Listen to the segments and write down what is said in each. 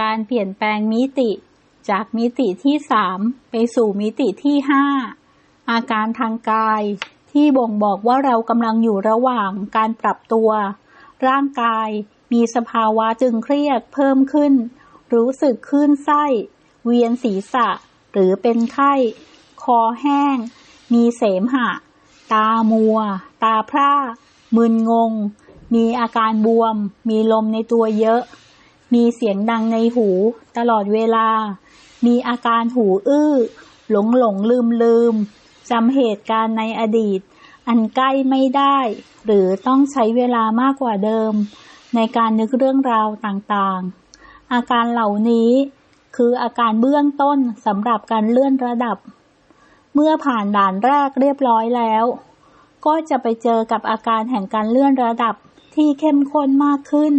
การเปลี่ยนแปลงมิติ จากมิติที่สามไปสู่มิติที่ห้าอาการทางกายที่บ่งบอกว่าเรากำลังอยู่ระหว่างการปรับตัว ร่างกายมีสภาวะจึงเครียดเพิ่มขึ้น รู้สึกคลื่นไส้ เวียนศีรษะ หรือเป็นไข้ คอแห้ง มีเสมหะ ตามัว ตาพร่ามึนงง มีอาการบวม มีลมในตัวเยอะ มีเสียงดังในหูตลอดเวลา มีอาการหูอื้อ หลงหลงลืมลืมจำเหตุการณ์ในอดีต อันใกล้ไม่ได้ หรือต้องใช้เวลามากกว่าเดิม ในการนึกเรื่องราวต่างๆ อาการเหล่านี้คืออาการเบื้องต้นสำหรับการเลื่อนระดับ เมื่อผ่านด่านแรกเรียบร้อยแล้ว ก็จะไปเจอกับอาการแห่งการเลื่อนระดับที่เข้มข้นมากขึ้น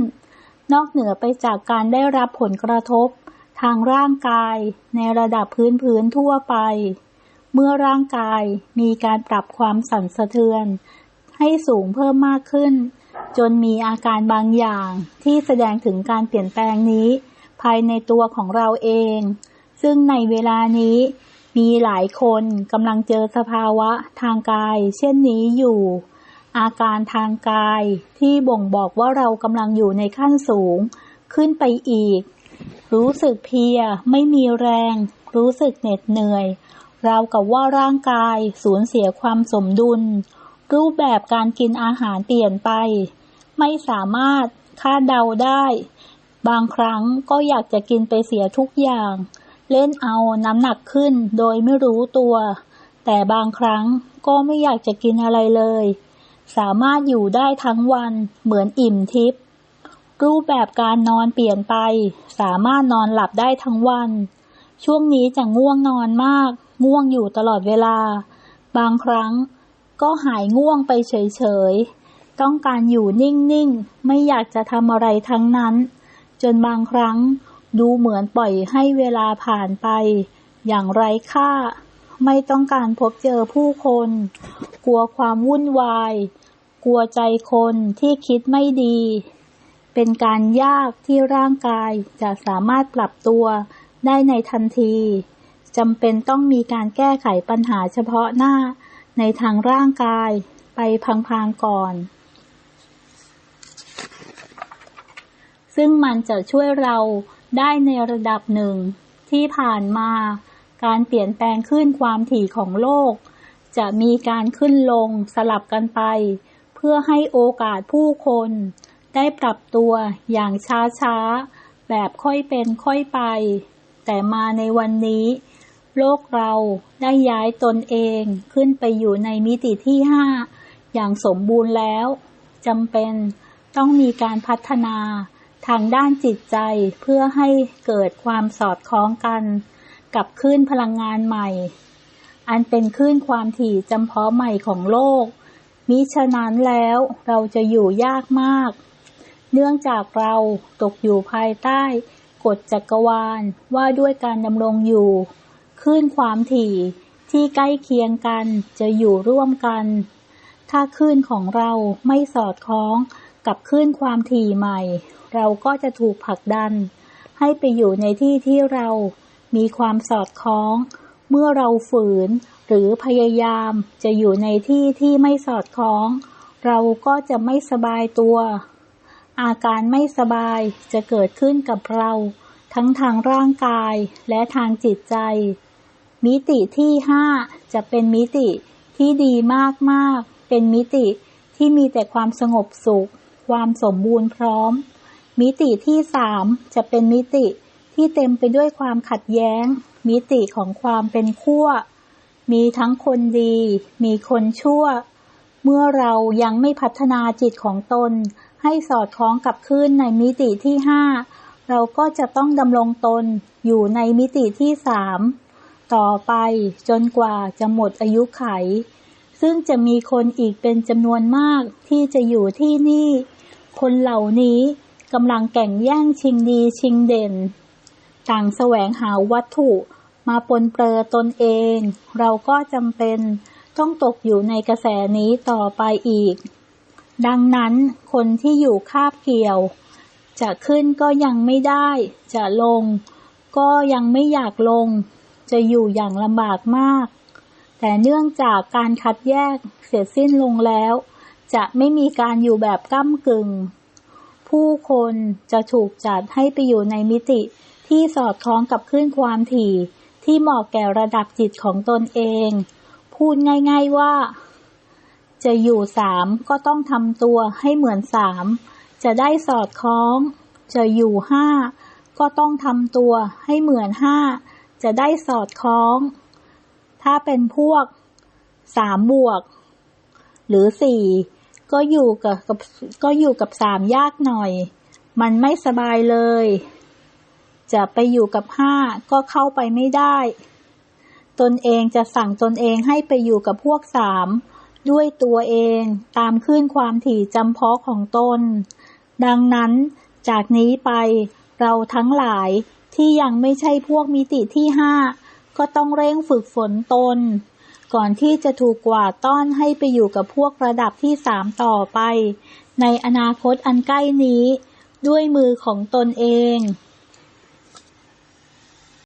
นอกเหนือไปจากการได้รับผลกระทบ ทางร่างกาย ในระดับพื้นพื้นทั่วไป เมื่อร่างกายมีการปรับความสั่นสะเทือน ให้สูงเพิ่มมากขึ้น จนมีอาการบางอย่างที่แสดงถึงการเปลี่ยนแปลงนี้ ภายในตัวของเราเอง ซึ่งในเวลานี้มีหลายคนกำลังเจอสภาวะทางกาย เช่นนี้อยู่ อาการทางกายที่บ่งบอกว่าเรากำลังอยู่ในขั้นสูง ขึ้นไปอีก รู้สึกเพียไม่มีแรง รู้สึกเหน็ดเหนื่อย ราวกับว่าร่างกายสูญเสียความสมดุล รูปแบบการกินอาหารเปลี่ยนไป ไม่สามารถคาดเดาได้ บางครั้งก็อยากจะกินไปเสียทุกอย่าง เล่นเอาน้ำหนักขึ้นโดยไม่รู้ตัว แต่บางครั้งก็ไม่อยากจะกินอะไรเลย สามารถอยู่ได้ทั้งวันเหมือนอิ่มทิพย์รูปแบบการนอนเปลี่ยนไป สามารถนอนหลับได้ทั้งวัน ช่วงนี้จะง่วงนอนมาก ง่วงอยู่ตลอดเวลา บางครั้งก็หายง่วงไปเฉยๆ ต้องการอยู่นิ่งๆ ไม่อยากจะทำอะไรทั้งนั้น จนบางครั้งดูเหมือนปล่อยให้เวลาผ่านไป อย่างไร้ค่า ไม่ต้องการพบเจอผู้คน กลัวความวุ่นวาย กลัวใจคนที่คิดไม่ดี เป็นการยากที่ร่างกายจะสามารถปรับตัวได้ในทันทีจำเป็นต้องมีการแก้ไขปัญหาเฉพาะหน้าในทางร่างกายไปพังๆก่อน ซึ่งมันจะช่วยเราได้ในระดับหนึ่งที่ผ่านมา การเปลี่ยนแปลงขึ้นความถี่ของโลก จะมีการขึ้นลงสลับกันไป เพื่อให้โอกาสผู้คน ได้ปรับตัวอย่างช้าๆแบบค่อยเป็นค่อยไป แต่มาในวันนี้ โลกเราได้ย้ายตนเองขึ้นไปอยู่ในมิติที่ห้าอย่างสมบูรณ์แล้วจำเป็นต้องมีการพัฒนาทางด้านจิตใจเพื่อให้เกิดความสอดคล้องกัน กับคลื่นพลังงานใหม่ อันเป็นคลื่นความถี่จำเพาะใหม่ของโลก มิฉะนั้นแล้วเราจะอยู่ยากมาก เนื่องจากเราตกอยู่ภายใต้กฎจักรวาลว่าด้วยการดำรงอยู่คลื่นความถี่ที่ใกล้เคียงกันจะอยู่ร่วมกัน ถ้าคลื่นของเราไม่สอดคล้องกับคลื่นความถี่ใหม่ เราก็จะถูกผลักดัน ให้ไปอยู่ในที่ที่เรา มีความสอดคล้อง เมื่อเราฝืนหรือพยายามจะอยู่ในที่ที่ไม่สอดคล้อง เราก็จะไม่สบายตัว อาการไม่สบายจะเกิดขึ้นกับเรา ทั้งทางร่างกายและทางจิตใจ มิติที่ห้าจะเป็นมิติที่ดีมากๆ เป็นมิติที่มีแต่ความสงบสุข ความสมบูรณ์พร้อม มิติที่สามจะเป็นมิติ ที่เต็มไปด้วยความขัดแย้ง มิติของความเป็นขั้ว มีทั้งคนดี มีคนชั่ว เมื่อเรายังไม่พัฒนาจิตของตน ให้สอดคล้องกับขึ้นในมิติที่ห้าเราก็จะต้องดำรงตนอยู่ในมิติที่สามต่อไปจนกว่าจะหมดอายุไข ซึ่งจะมีคนอีกเป็นจำนวนมากที่จะอยู่ที่นี่ คนเหล่านี้กำลังแก่งแย่งชิงดีชิงเด่น ต่างแสวงหาวัตถุมาปนเปื้อตนเอง เราก็จำเป็นต้องตกอยู่ในกระแสนี้ต่อไปอีก ดังนั้นคนที่อยู่คาบเกี่ยว จะขึ้นก็ยังไม่ได้ จะลง ก็ยังไม่อยากลง จะอยู่อย่างลำบากมาก แต่เนื่องจากการคัดแยกเสร็จสิ้นลงแล้ว จะไม่มีการอยู่แบบก้ากึ่ง ผู้คนจะถูกจัดให้ไปอยู่ในมิติ ที่สอดคล้องกับคลื่นความถี่ ที่เหมาะแก่ระดับจิตของตนเอง พูดง่ายๆว่า จะอยู่สามก็ต้องทำตัวให้เหมือนสามจะได้สอดคล้อง จะอยู่ห้าก็ต้องทำตัวให้เหมือนห้าจะได้สอดคล้อง ถ้าเป็นพวกสามบวก หรือสี่ก็อยู่กับกับก็อยู่กับสามยากหน่อย มันไม่สบายเลย จะไปอยู่กับห้าก็เข้าไปไม่ได้ ตนเองจะสั่งตนเองให้ไปอยู่กับพวกสามด้วยตัวเองตามขึ้นความถี่จำเพาะของตน ดังนั้นจากนี้ไปเราทั้งหลายที่ยังไม่ใช่พวกมิติที่ห้าก็ต้องเร่งฝึกฝนตน ก่อนที่จะถูกกวาต้อนให้ไปอยู่กับพวกระดับที่สามต่อไป ในอนาคตอันใกล้นี้ ด้วยมือของตนเอง